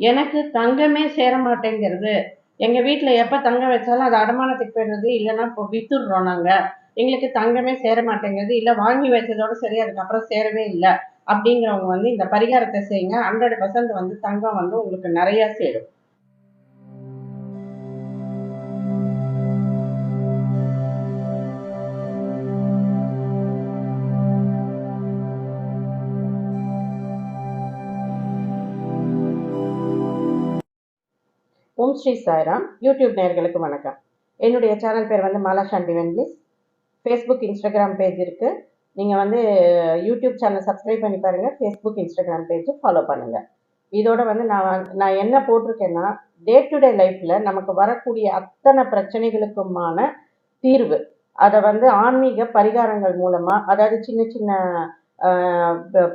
எனக்கு தங்கமே சேர மாட்டேங்கிறது. எங்கள் வீட்டில் எப்போ தங்கம் வச்சாலும் அது அடமானத்துக்கு போயிடுறது இல்லைன்னா இப்போ வித்துடுறோம் நாங்கள் எங்களுக்கு தங்கமே சேர மாட்டேங்கிறது இல்லை வாங்கி வச்சதோட சரி அதுக்கப்புறம் சேரவே இல்லை. அப்படிங்கிறவங்க வந்து இந்த பரிகாரத்தை செய்யுங்க. ஹண்ட்ரட் பர்சன்ட் வந்து தங்கம் வந்து உங்களுக்கு நிறையா சேரும். ஓம் ஸ்ரீ சாய்ராம். யூடியூப் நேர்களுக்கு வணக்கம். என்னுடைய சேனல் பேர் வந்து மாலா சாண்டி வென்லிஸ் ஃபேஸ்புக் இன்ஸ்டாகிராம் பேஜ் இருக்குது நீங்கள் வந்து யூடியூப் சேனல் சப்ஸ்கிரைப் பண்ணி பாருங்கள் ஃபேஸ்புக் இன்ஸ்டாகிராம் பேஜ் ஃபாலோ பண்ணுங்கள் இதோட வந்து நான் நான் என்ன போட்டிருக்கேன்னா டே டு டே லைஃப்பில் நமக்கு வரக்கூடிய அத்தனை பிரச்சனைகளுக்குமான தீர்வு. அதை வந்து ஆன்மீக பரிகாரங்கள் மூலமாக அதாவது சின்ன சின்ன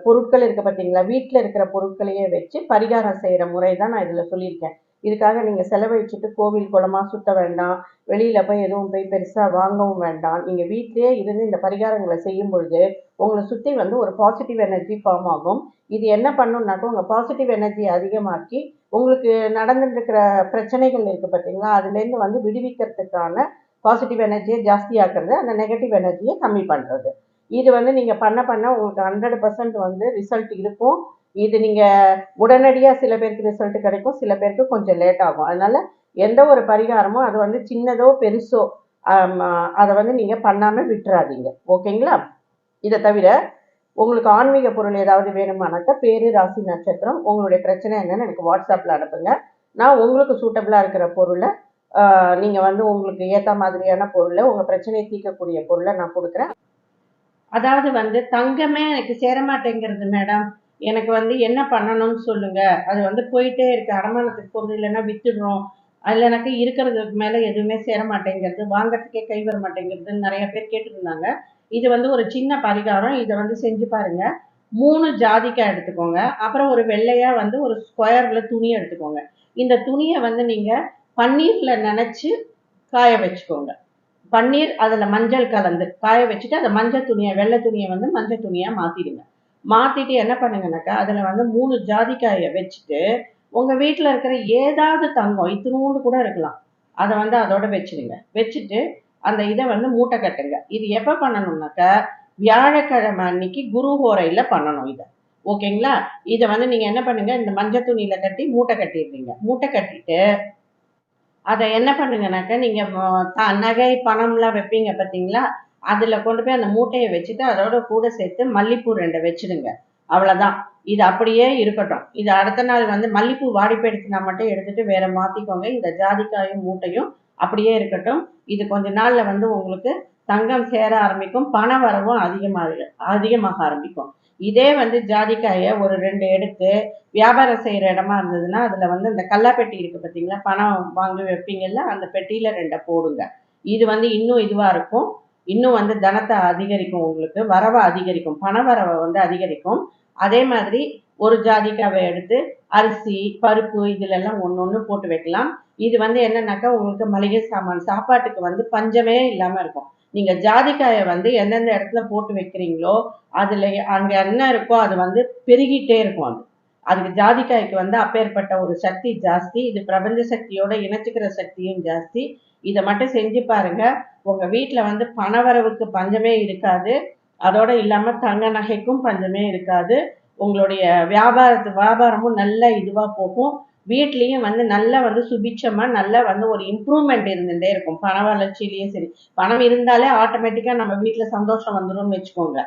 பொருட்கள் இருக்குது பார்த்தீங்களா வீட்டில் இருக்கிற பொருட்களையே வச்சு பரிகாரம் செய்கிற முறை தான் நான் இதில் சொல்லியிருக்கேன். இதுக்காக நீங்கள் செலவழிச்சிட்டு கோவில் குளமாக சுத்த வேண்டாம் வெளியில் போய் எதுவும் போய் பெருசாக வாங்கவும் வேண்டாம். நீங்கள் வீட்டிலேயே இருந்து இந்த பரிகாரங்களை செய்யும் பொழுது உங்களை சுற்றி வந்து ஒரு பாசிட்டிவ் எனர்ஜி ஃபார்ம் ஆகும். இது என்ன பண்ணுன்னாக்கா உங்கள் பாசிட்டிவ் எனர்ஜி அதிகமாக்கி உங்களுக்கு நடந்துட்டுருக்கிற பிரச்சனைகள் இருக்குது பார்த்தீங்களா அதுலேருந்து வந்து விடுவிக்கிறதுக்கான பாசிட்டிவ் எனர்ஜியை ஜாஸ்தியாக்குறது அந்த நெகட்டிவ் எனர்ஜியை கம்மி பண்ணுறது இது வந்து நீங்கள் பண்ண பண்ண உங்களுக்கு ஹண்ட்ரட் பர்சன்ட் வந்து ரிசல்ட் இருக்கும். இது நீங்கள் உடனடியாக சில பேருக்கு ரிசல்ட் கிடைக்கும் சில பேருக்கு கொஞ்சம் லேட் ஆகும். அதனால் எந்த ஒரு பரிகாரமும் அது வந்து சின்னதோ பெருசோ அதை வந்து நீங்கள் பண்ணாமல் விட்டுறாதீங்க. ஓகேங்களா? இதை தவிர உங்களுக்கு ஆன்மீக பொருள் ஏதாவது வேணுமானாக்கா பேரு ராசி நட்சத்திரம் உங்களுடைய பிரச்சனை என்னன்னு எனக்கு வாட்ஸ்அப்பில் அனுப்புங்க. நான் உங்களுக்கு சூட்டபிளாக இருக்கிற பொருளை நீங்கள் வந்து உங்களுக்கு ஏற்ற மாதிரியான பொருளை உங்கள் பிரச்சனையை தீர்க்கக்கூடிய பொருளை நான் கொடுக்குறேன். அதாவது வந்து தங்கமே எனக்கு சேர மாட்டேங்கிறது மேடம். எனக்கு வந்து என்ன பண்ணணும்னு சொல்லுங்க. அது வந்து போயிட்டே இருக்கு. அடமானத்துக்கு போகுது இல்லைன்னா விற்றுடுறோம் அதில் எனக்கு இருக்கிறதுக்கு மேலே எதுவுமே சேர மாட்டேங்கிறது வாங்கறதுக்கே கை வர மாட்டேங்கிறதுன்னு நிறைய பேர் கேட்டிருந்தாங்க. இது வந்து ஒரு சின்ன பரிகாரம். இதை வந்து செஞ்சு பாருங்க. மூணு ஜாதிக்காய் எடுத்துக்கோங்க. அப்புறம் ஒரு வெள்ளையா வந்து ஒரு ஸ்கொயர்ல துணி எடுத்துக்கோங்க. இந்த துணியை வந்து நீங்க பன்னீர்ல நினச்சி காய வச்சுக்கோங்க. பன்னீர் அதில் மஞ்சள் கலந்து காய வச்சுட்டு அந்த மஞ்சள் துணியை வெள்ளை துணியை வந்து மஞ்சள் துணியாக மாற்றிடுங்க மாற்றிட்டு என்ன பண்ணுங்கனாக்கா அதில் வந்து மூணு ஜாதிக்காயை வச்சுட்டு உங்கள் வீட்டில் இருக்கிற ஏதாவது தங்கம் இத்தினூண்டு கூட இருக்கலாம். அதை வந்து அதோட வச்சிடுங்க. வச்சுட்டு அந்த இதை வந்து மூட்டை கட்டுங்க. இது எப்போ பண்ணணும்னாக்கா வியாழக்கிழமை அன்னைக்கு குரு ஹோரையில் பண்ணணும் இதை. ஓகேங்களா? இதை வந்து நீங்கள் என்ன பண்ணுங்க இந்த மஞ்சள் துணியில் கட்டி மூட்டை கட்டிடுறீங்க. மூட்டை கட்டிட்டு அதை என்ன பண்ணுங்கனாக்கா நீங்கள் நகை பணம்லாம் வைப்பீங்க பார்த்தீங்களா? அதில் கொண்டு போய் அந்த மூட்டையை வச்சுட்டு அதோட கூட சேர்த்து மல்லிப்பூ ரெண்டை வச்சுடுங்க. அவ்வளோதான் இது அப்படியே இருக்கட்டும். இது அடுத்த நாள் வந்து மல்லிப்பூ வாடி போயிடுச்சுனா மட்டும் எடுத்துட்டு வேற மாற்றிக்கோங்க இந்த ஜாதிக்காயும் மூட்டையும் அப்படியே இருக்கட்டும். இது கொஞ்ச நாளில் வந்து உங்களுக்கு தங்கம் சேர ஆரம்பிக்கும். பண வரவும் அதிகமாக அதிகமாக ஆரம்பிக்கும். இதே வந்து ஜாதிக்காயை ஒரு ரெண்டு எடுத்து வியாபாரம் செய்கிற இடமா இருந்ததுன்னா அதில் வந்து இந்த கல்லாப்பெட்டி இருக்குது பார்த்தீங்களா பணம் வாங்கி வைப்பீங்கல்ல அந்த பெட்டியில் ரெண்டை போடுங்க. இது வந்து இன்னும் இதுவாக இருக்கும். இன்னும் வந்து தனத்தை அதிகரிக்கும் உங்களுக்கு வரவை அதிகரிக்கும் பண வரவை வந்து அதிகரிக்கும். அதே மாதிரி ஒரு ஜாதிக்காவை எடுத்து அரிசி பருப்பு இதுல எல்லாம் ஒன்று ஒன்று போட்டு வைக்கலாம். இது வந்து என்னன்னாக்கா உங்களுக்கு மளிகை சாமான் சாப்பாட்டுக்கு வந்து பஞ்சமே இல்லாமல் இருக்கும். நீங்கள் ஜாதிக்காயை வந்து எந்தெந்த இடத்துல போட்டு வைக்கிறீங்களோ அதில் அங்கே என்ன இருக்கோ அது வந்து பெருகிட்டே இருக்கும் அது. அதுக்கு ஜாதிக்காய்க்கு வந்து அப்பேற்பட்ட ஒரு சக்தி ஜாஸ்தி. இது பிரபஞ்ச சக்தியோட இணைச்சிக்கிற சக்தியும் ஜாஸ்தி. இதை மட்டும் செஞ்சு பாருங்க. உங்கள் வீட்டில் வந்து பணவரவுக்கு பஞ்சமே இருக்காது. அதோடு இல்லாமல் தங்க நகைக்கும் பஞ்சமே இருக்காது. உங்களுடைய வியாபாரத்து வியாபாரமும் நல்ல இதுவாக போகும். வீட்லேயும் வந்து நல்லா வந்து சுபிட்சமா நல்லா வந்து ஒரு இம்ப்ரூவ்மெண்ட் இருந்துகிட்டே இருக்கும். பண வளர்ச்சியிலையும் சரி. பணம் இருந்தாலே ஆட்டோமேட்டிக்காக நம்ம வீட்டில் சந்தோஷம் வந்துரும்னு வச்சுக்கோங்க.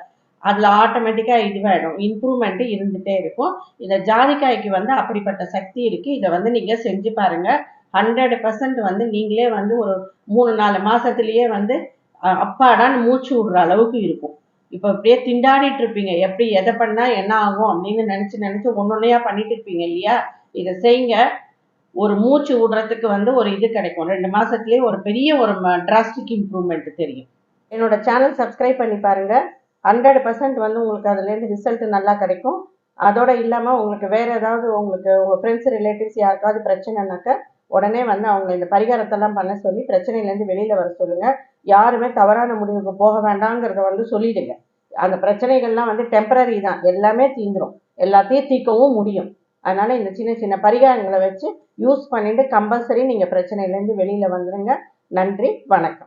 அதில் ஆட்டோமேட்டிக்காக இதுவாகிடும் இம்ப்ரூவ்மெண்ட்டு இருந்துகிட்டே இருக்கும். இந்த ஜாதிக்காய்க்கு வந்து அப்படிப்பட்ட சக்தி இருக்குது இதை வந்து நீங்கள் செஞ்சு பாருங்கள் ஹண்ட்ரட் பர்சன்ட் வந்து நீங்களே வந்து ஒரு மூணு நாலு மாசத்துலயே வந்து அப்பாடான்னு மூச்சு விடுற அளவுக்கு இருக்கும். இப்போ அப்படியே திண்டாடிட்டு இருப்பீங்க. எப்படி எதை பண்ணா என்ன ஆகும் அப்படின்னு நினைச்சு நினைச்சு ஒன்னொன்னையா பண்ணிட்டு இருப்பீங்க இல்லையா? இதை செய்யுங்க ஒரு மூச்சு விடுறதுக்கு வந்து ஒரு இது கிடைக்கும். ரெண்டு மாசத்துலயே ஒரு பெரிய ஒரு டிராஸ்டிக் இம்ப்ரூவ்மெண்ட் தெரியும். என்னோட சேனல் சப்ஸ்கிரைப் பண்ணி பாருங்க. ஹண்ட்ரட் பர்சன்ட் வந்து உங்களுக்கு அதுலேருந்து ரிசல்ட் நல்லா கிடைக்கும். அதோட இல்லாமல் உங்களுக்கு வேற ஏதாவது உங்களுக்கு உங்கள் ஃப்ரெண்ட்ஸ் ரிலேட்டிவ்ஸ் யாருக்காவது பிரச்சனைனாக்க உடனே வந்து அவங்க இந்த பரிகாரத்தெல்லாம் பண்ண சொல்லி பிரச்சனையிலேருந்து வெளியில் வர சொல்லுங்கள் யாருமே தவறான முடிவுக்கு போக வேண்டாங்கிறத வந்து சொல்லிடுங்க. அந்த பிரச்சனைகள்லாம் வந்து டெம்பரரி தான். எல்லாமே தீந்துடும் எல்லாத்தையும் தீர்க்கவும் முடியும். அதனால் இந்த சின்ன சின்ன பரிகாரங்களை வச்சு யூஸ் பண்ணிட்டு கம்பல்சரி நீங்கள் பிரச்சனையிலேருந்து வெளியில் வந்துடுங்க நன்றி வணக்கம்.